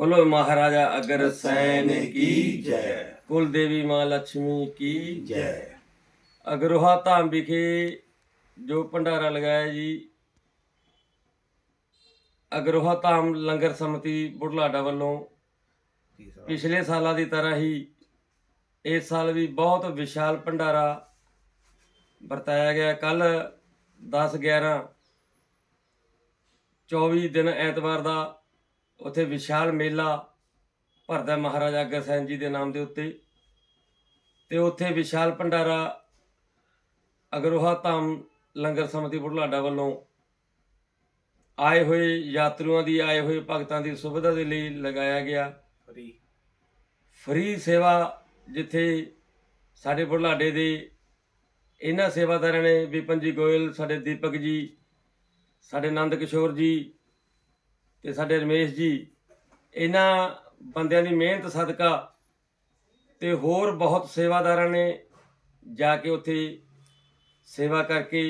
ਬੋਲੋ ਮਹਾਰਾਜਾ ਅਗਰਸੈਨ ਕੀ ਜੈ। ਕੁਲ ਦੇਵੀ ਮਾਂ ਲక్ష్ਮੀ ਕੀ ਜੈ। ਅਗਰੋਹਾ ਧਾਮ ਵਿਖੇ ਜੋ ਭੰਡਾਰਾ ਲਗਾਇਆ ਜੀ ਅਗਰੋਹਾ ਧਾਮ ਲੰਗਰ ਸਮਿਤੀ ਬੁਢਲਾਡਾ ਵੱਲੋਂ ਪਿਛਲੇ ਸਾਲਾਂ ਦੀ ਤਰ੍ਹਾਂ ਹੀ ਇਸ ਸਾਲ ਵੀ ਬਹੁਤ ਵਿਸ਼ਾਲ ਭੰਡਾਰਾ ਵਰਤਾਇਆ ਗਿਆ। ਕੱਲ 10 11 24 ਦਿਨ ਐਤਵਾਰ ਦਾ ਉੱਥੇ ਵਿਸ਼ਾਲ ਮੇਲਾ ਭਰਦਾ ਮਹਾਰਾਜਾ ਅਗਰਸੈਨ ਜੀ ਦੇ ਨਾਮ ਦੇ ਉੱਤੇ। ਤੇ ਉੱਥੇ ਵਿਸ਼ਾਲ ਭੰਡਾਰਾ ਅਗਰੋਹਾ ਧਾਮ ਲੰਗਰ ਸਮਿਤੀ ਬੁਢਲਾਡਾ ਵੱਲੋਂ ਆਏ ਹੋਏ ਯਾਤਰੂਆਂ ਦੀ ਆਏ ਹੋਏ ਭਗਤਾਂ ਦੀ ਸੁਵਿਧਾ ਦੇ ਲਈ ਲਗਾਇਆ ਗਿਆ। ਫਰੀ। ਫ੍ਰੀ ਸੇਵਾ ਜਿੱਥੇ ਸਾਡੇ ਬੁਢਲਾਡੇ ਦੇ ਇਹਨਾਂ ਸੇਵਾਦਾਰਾਂ ਨੇ ਵਿਪਨ ਜੀ ਗੋਇਲ ਸਾਡੇ ਦੀਪਕ ਜੀ ਸਾਡੇ ਨੰਦ ਕਿਸ਼ੋਰ ਜੀ ਤੇ ਸਾਡੇ ਰਮੇਸ਼ ਜੀ, ਇਹਨਾਂ ਬੰਦਿਆਂ ਦੀ ਮਿਹਨਤ, ਸਦਕਾ ਤੇ ਹੋਰ ਬਹੁਤ ਸੇਵਾਦਾਰਾਂ ਨੇ ਜਾ ਕੇ ਉੱਥੇ ਸੇਵਾ ਕਰਕੇ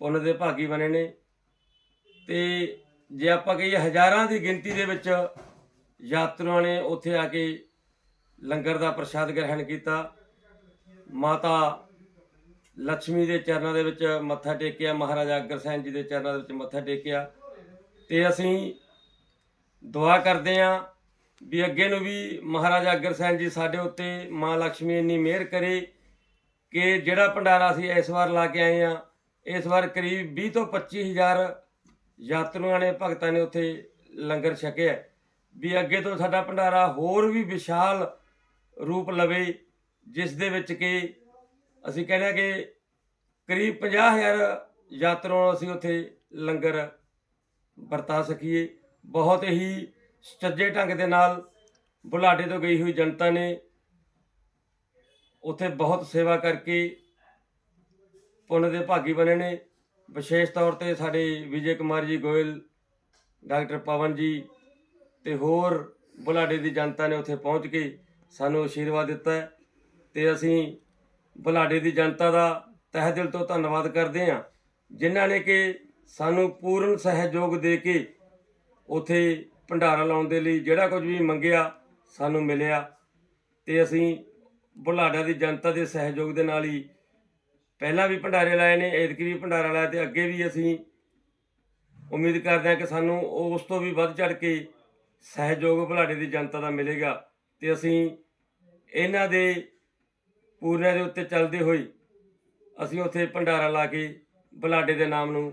ਪੁੰਨ ਦੇ ਭਾਗੀ ਬਣੇ ਨੇ। ਤੇ ਜੇ ਆਪਾਂ ਕਹੀਏ ਹਜ਼ਾਰਾਂ ਦੀ ਗਿਣਤੀ ਦੇ ਵਿੱਚ ਯਾਤਰੂਆਂ ਨੇ ਉੱਥੇ ਆ ਕੇ ਲੰਗਰ ਦਾ ਪ੍ਰਸ਼ਾਦ ਗ੍ਰਹਿਣ ਕੀਤਾ। ਮਾਤਾ ਲక్ష్ਮੀ ਦੇ ਚਰਨਾਂ ਦੇ ਵਿੱਚ ਮੱਥਾ ਟੇਕਿਆ, ਮਹਾਰਾਜਾ ਅਗਰਸੈਨ ਜੀ ਦੇ ਚਰਨਾਂ ਦੇ ਵਿੱਚ ਮੱਥਾ ਟੇਕਿਆ। ਤੇ ਅਸੀਂ ਦੁਆ ਕਰਦੇ ਹਾਂ ਵੀ ਅੱਗੇ ਨੂੰ ਵੀ ਮਹਾਰਾਜਾ ਅਗਰਸੈਨ ਜੀ ਸਾਡੇ ਉੱਤੇ ਮਾਂ ਲక్ష్ਮੀ ਇੰਨੀ ਮਿਹਰ ਕਰੇ ਕਿ ਜਿਹੜਾ ਭੰਡਾਰਾ ਅਸੀਂ ਇਸ ਵਾਰ ਲਾ ਕੇ ਆਏ ਆ ਇਸ ਵਾਰ ਕਰੀਬ 20 ਤੋਂ 25000 ਯਾਤਰੂਆਂ ਨੇ ਭਗਤਾਂ ਨੇ ਉੱਥੇ ਲੰਗਰ ਛਕਿਆ ਵੀ ਅੱਗੇ ਤੋਂ ਸਾਡਾ ਭੰਡਾਰਾ ਹੋਰ ਵੀ ਵਿਸ਼ਾਲ ਰੂਪ ਲਵੇ, ਜਿਸ ਦੇ ਵਿੱਚ ਕਿ ਅਸੀਂ ਕਹਿੰਦੇ ਹਾਂ ਕਿ ਕਰੀਬ 50000 ਯਾਤਰੂਆਂ ਨੂੰ ਅਸੀਂ ਉੱਥੇ ਲੰਗਰ ਵਰਤਾ ਸਕੀਏ। ਬਹੁਤ ਹੀ ਸੁਚੱਜੇ ਢੰਗ ਦੇ ਨਾਲ ਬੁਲਾਡੇ ਤੋਂ ਗਈ ਹੋਈ ਜਨਤਾ ਨੇ ਉੱਥੇ ਬਹੁਤ ਸੇਵਾ ਕਰਕੇ ਪੁੰਨ ਦੇ ਭਾਗੀ ਬਣੇ ਨੇ। ਵਿਸ਼ੇਸ਼ ਤੌਰ ਤੇ ਸਾਡੇ ਵਿਜੇ ਕੁਮਾਰ ਜੀ, ਗੋਇਲ, ਡਾਕਟਰ ਪਵਨ ਜੀ ਤੇ ਹੋਰ ਬੁਲਾਡੇ ਦੀ ਜਨਤਾ ਨੇ ਉੱਥੇ ਪਹੁੰਚ ਕੇ ਸਾਨੂੰ ਆਸ਼ੀਰਵਾਦ ਦਿੱਤਾ ਹੈ ਤੇ ਅਸੀਂ ਬੁਲਾਡੇ ਦੀ ਜਨਤਾ ਦਾ ਤਹਿ ਦਿਲ ਤੋਂ ਧੰਨਵਾਦ ਕਰਦੇ ਹਾਂ। ਜਿਨ੍ਹਾਂ ਨੇ ਕਿ ਸਾਨੂੰ ਪੂਰਨ ਸਹਿਯੋਗ ਦੇ ਕੇ ਉਥੇ ਭੰਡਾਰਾ ਲਾਉਣ ਦੇ ਲਈ ਜਿਹੜਾ ਕੁਝ ਵੀ ਮੰਗਿਆ, ਸਾਨੂੰ ਮਿਲਿਆ ਤੇ ਅਸੀਂ ਬੁਲਾਡਾ ਦੀ ਜਨਤਾ ਦੇ ਸਹਿਯੋਗ ਦੇ ਨਾਲ ਹੀ ਪਹਿਲਾਂ ਵੀ ਭੰਡਾਰੇ ਲਾਏ ਨੇ, ਐਤਕੀ ਵੀ ਭੰਡਾਰਾ ਲਾਇਆ ਤੇ ਅੱਗੇ ਵੀ ਅਸੀਂ ਉਮੀਦ ਕਰਦੇ ਹਾਂ ਕਿ ਸਾਨੂੰ ਉਸ ਤੋਂ ਵੀ ਵੱਧ ਚੜ ਕੇ ਸਹਿਯੋਗ ਬੁਲਾਡੇ ਦੀ ਜਨਤਾ ਦਾ ਮਿਲੇਗਾ ਤੇ ਅਸੀਂ ਇਹਨਾਂ ਦੇ ਪੂਰਨਿਆਂ ਦੇ ਉੱਤੇ ਚੱਲਦੇ ਹੋਏ ਅਸੀਂ ਉੱਥੇ ਭੰਡਾਰਾ ਲਾ ਕੇ ਬੁਲਾਡੇ ਦੇ ਨਾਮ ਨੂੰ